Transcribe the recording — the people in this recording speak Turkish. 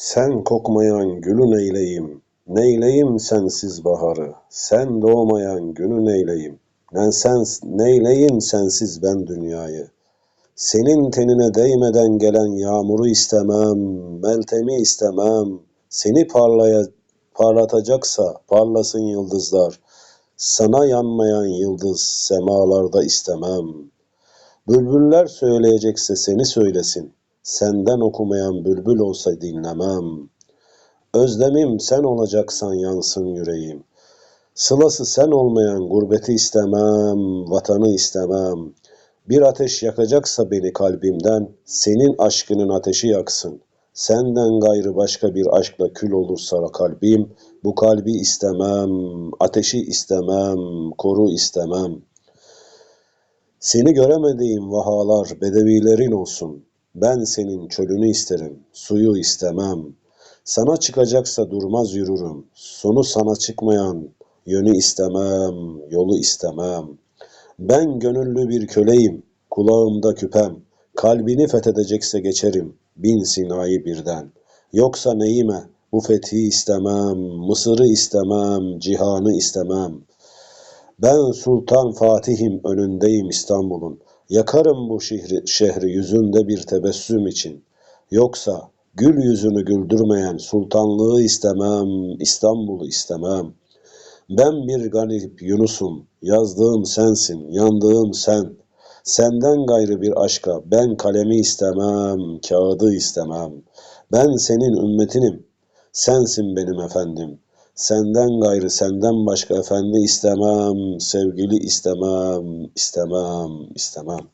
Sen kokmayan gülü neyleyim, neyleyim sensiz baharı, sen doğmayan günü neyleyim, ne sen, neyleyim sensiz ben dünyayı. Senin tenine değmeden gelen yağmuru istemem, meltemi istemem, seni parlaya, parlatacaksa parlasın yıldızlar, sana yanmayan yıldız semalarda istemem. Bülbüller söyleyecekse seni söylesin. Senden okumayan bülbül olsa dinlemem. Özlemim sen olacaksan yansın yüreğim. Sılası sen olmayan gurbeti istemem, vatanı istemem. Bir ateş yakacaksa beni kalbimden, senin aşkının ateşi yaksın. Senden gayrı başka bir aşkla kül olursa kalbim, bu kalbi istemem, ateşi istemem, koru istemem. Seni göremediğim vahalar bedevilerin olsun. Ben senin çölünü isterim, suyu istemem. Sana çıkacaksa durmaz yürürüm. Sonu sana çıkmayan yönü istemem, yolu istemem. Ben gönüllü bir köleyim, kulağımda küpem. Kalbini fethedecekse geçerim, bin sinayı birden. Yoksa neyime, bu fethi istemem, Mısır'ı istemem, cihanı istemem. Ben Sultan Fatih'im önündeyim İstanbul'un. Yakarım bu şehri, şehri yüzünde bir tebessüm için. Yoksa gül yüzünü güldürmeyen sultanlığı istemem, İstanbul'u istemem. Ben bir garip Yunus'um, yazdığım sensin, yandığım sen. Senden gayrı bir aşka ben kalemi istemem, kağıdı istemem. Ben senin ümmetinim, sensin benim efendim. Senden gayrı senden başka efendi istemem, sevgili istemem, istemem, istemem.